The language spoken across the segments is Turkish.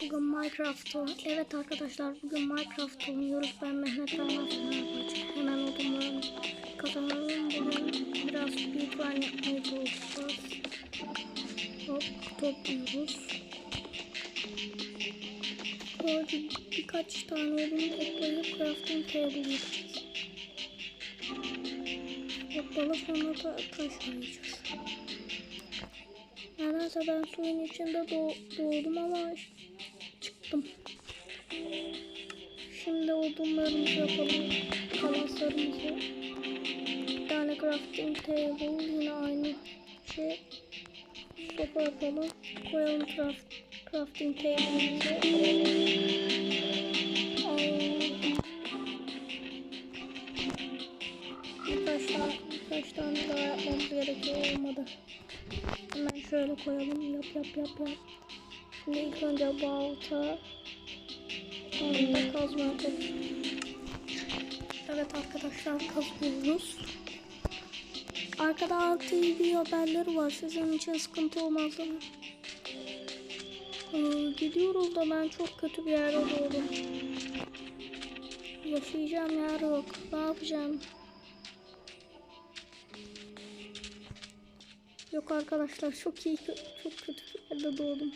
Bugün Minecraft. Evet arkadaşlar bugün Minecraft oynuyoruz. Ben Mehmet Fenerbahçe. Hemen odunlarını kazanalım. Bugün biraz büyük var yapmaya çalışacağız. Hop topluyoruz. Böyle birkaç tane odun toplayıp crafting yapacağız. Hoplalı sonra da taş arayacağız. Nedense ben suyun içinde doğ doğdum ama çıktım. Şimdi odunlarımızı yapalım. Kalaslarımızı. Bir tane crafting table yine aynı şey. Sopa yapalım. Koyalım craft, crafting table'ımızı. Tane, birkaç tane daha yapmamız gerekiyor olmadı. Hemen şöyle koyalım. Yap yap yap yap. Şimdi ilk önce balta. Da kazma. Evet arkadaşlar kazıyoruz. Arkada TV haberleri var. Sizin için sıkıntı olmaz mi? Ee, gidiyoruz da ben çok kötü bir yerde doğdum. Yaşayacağım yer yok. Ne yapacağım? Yok arkadaşlar çok iyi çok kötü bir yerde doğdum.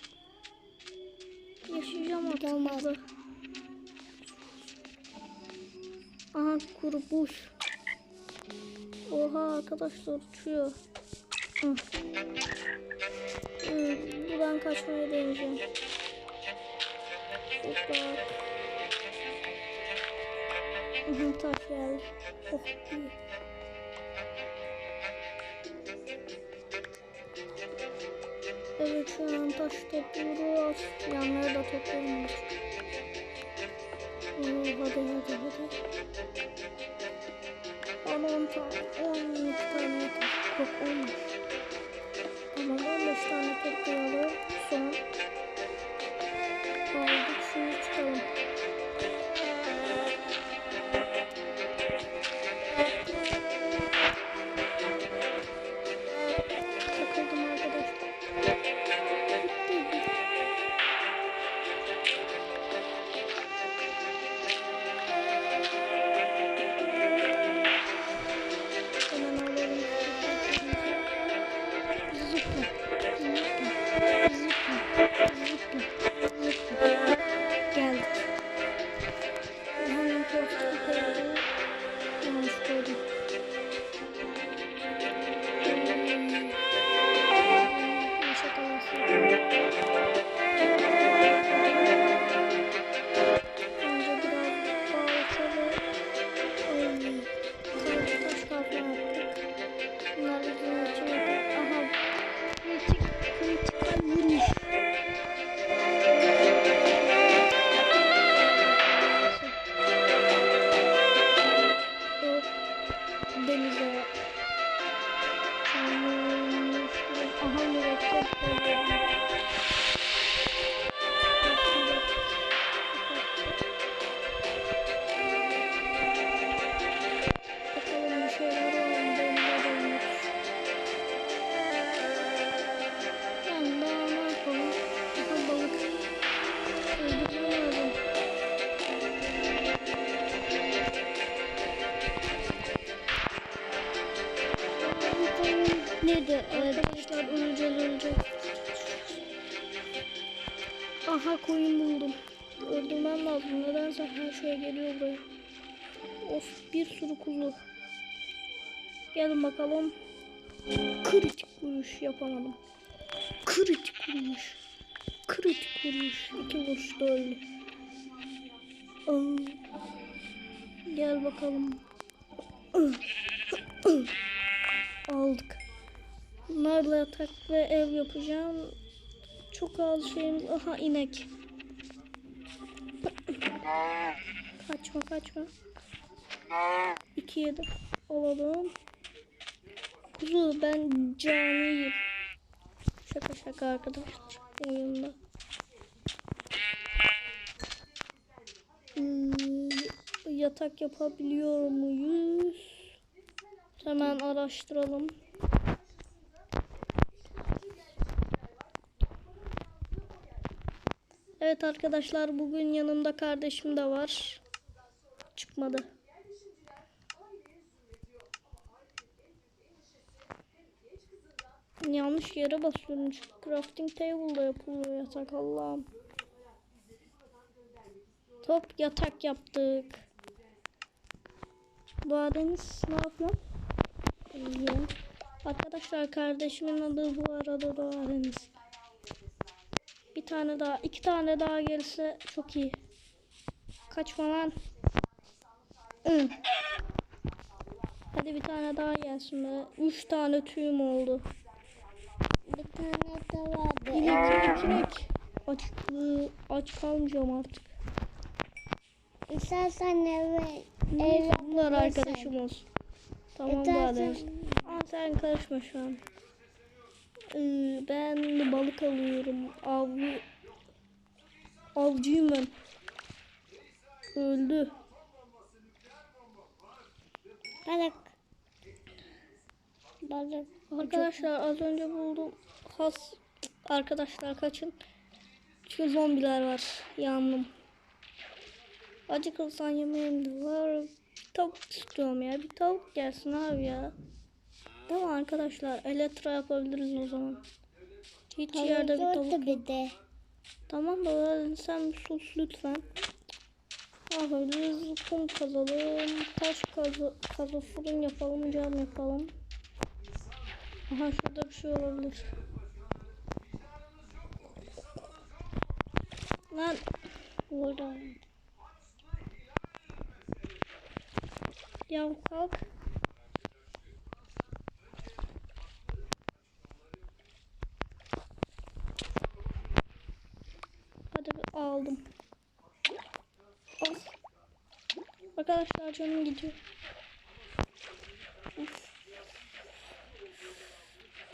Yaşayacağım artık Aha kurumuş. Oha arkadaşlar uçuyor. Hı. Buradan kaçmaya deneyeceğim. Hı hı, taş geldi. Oh iyi. Evet şu an taş topluyoruz. Yanları da topluyoruz. Hadi hadi hadi. 10 10 tane 12 tane yeter. Yok 15. Tamam 15 tane toplayalım. Son. Aha koyun buldum. Öldürmem lazım. Nedense her şey geliyor buraya. Of bir sürü kuzu. Gelin bakalım. Kritik vuruş yapamadım. Kritik vuruş. Kritik vuruş. İki vuruşta öldü. Gel bakalım. Aldık. Bunlarla yatak ve ev yapacağım. Çok az şeyimiz. Aha inek. Kaçma kaçma. İki yedi. Alalım. Kuzu ben caniyim. Şaka şaka arkadaşlar. Oyunda. Hmm, yatak yapabiliyor muyuz? Hemen araştıralım. Evet arkadaşlar bugün yanımda kardeşim de var. Çıkmadı. Yanlış yere basıyorum. Crafting table'da yapılıyor yatak Allah'ım. Top yatak yaptık. Bu Deniz ne? İyi. Arkadaşlar kardeşimin adı bu arada Doğa Deniz. Bir tane daha, iki tane daha gelirse çok iyi. Kaçma lan. Hadi bir tane daha gelsin be. Üç tane tüyüm oldu. Bir tane de vardı. İnek, inek. Aç, aç kalmayacağım artık. İstersen eve Neyse bunlar arkadaşım olsun. Tamam İstersen- Deniz. Aa, sen karışma şu an. Ee, ben de balık alıyorum. Avlı... Avcıyım ben. Öldü. Balık. Balık. Arkadaşlar az önce buldum. Has arkadaşlar kaçın. Çünkü zombiler var. Yandım. Acıkırsan yemeğim de var. Tavuk istiyorum ya. Bir tavuk gelsin abi ya. Tamam arkadaşlar. Elektra yapabiliriz o zaman. Hiç yerde bir Tavuk tavuk yoktu bir de. Tamam baba sen bir sus lütfen. Ne yapabiliriz? Kum kazalım. Taş kazı, kazı fırın yapalım. Cam yapalım. Aha şurada bir şey olabilir. Lan Burada. ya kalk. Hadi bir aldım. Al. Arkadaşlar canım gidiyor. Uf.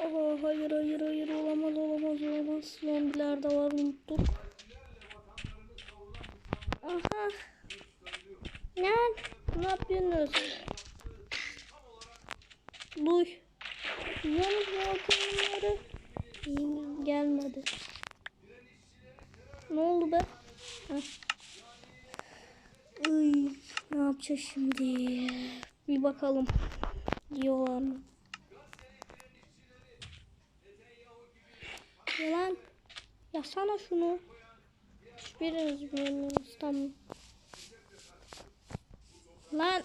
Aa, hayır hayır hayır olamaz olamaz olamaz. Zombiler de var unuttum. Aha. Lan ne yapıyorsunuz? Duy. Yalnız balkonları gelmedi. Ne oldu be? Iy, ne yapacağız şimdi? Bir bakalım. Diyorlar mı? Yalan. Yasana şunu. Hiçbiriniz bilmiyorsunuz. Tamam. Lan.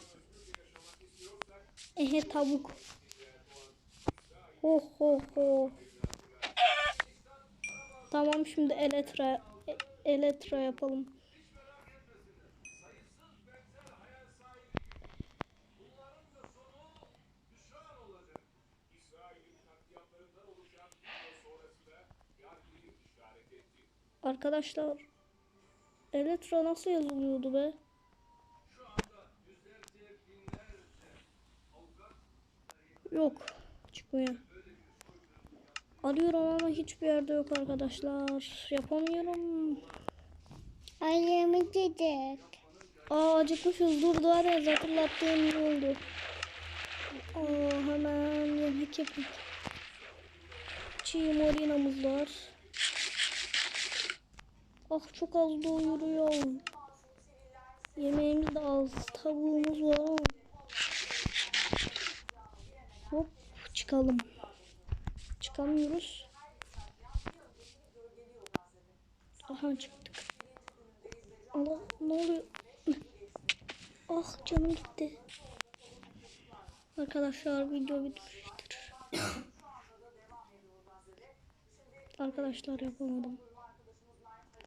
Ehe tavuk. Ho ho ho. Tamam şimdi elektra elektra yapalım. Arkadaşlar Elektra nasıl yazılıyordu be? Yok. Çıkmıyor. Arıyorum ama hiçbir yerde yok arkadaşlar. Yapamıyorum. Ailemi dedik. Aa acıkmışız. Dur daha az hatırlattığım iyi oldu. Aa hemen yemek yapayım. Çiğ morinamız var. Ah çok az doyuruyor. Yemeğimiz de az. Tavuğumuz var ama. Hop çıkalım. Çıkamıyoruz. Aha çıktık. Allah ne oluyor? Ah canım gitti. Arkadaşlar video bitmiştir. Arkadaşlar yapamadım.